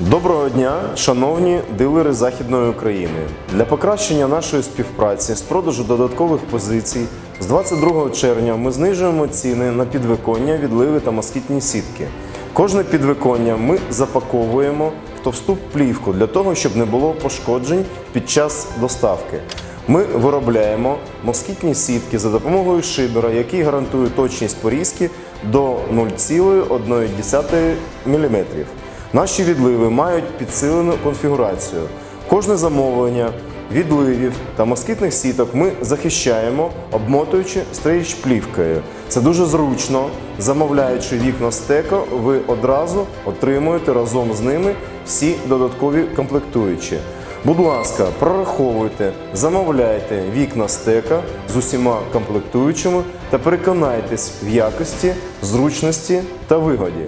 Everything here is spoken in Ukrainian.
Доброго дня, шановні дилери Західної України. Для покращення нашої співпраці з продажу додаткових позицій з 22 червня ми знижуємо ціни на підвиконня, відливи та москітні сітки. Кожне підвиконня ми запаковуємо в товсту плівку для того, щоб не було пошкоджень під час доставки. Ми виробляємо москітні сітки за допомогою шибера, який гарантує точність порізки до 0,1 мм. Наші відливи мають підсилену конфігурацію. Кожне замовлення відливів та москітних сіток ми захищаємо, обмотуючи стрейч плівкою. Це дуже зручно. Замовляючи вікна стеко, ви одразу отримуєте разом з ними всі додаткові комплектуючі. Будь ласка, прораховуйте, замовляйте вікна стека з усіма комплектуючими та переконайтесь в якості, зручності та вигоді.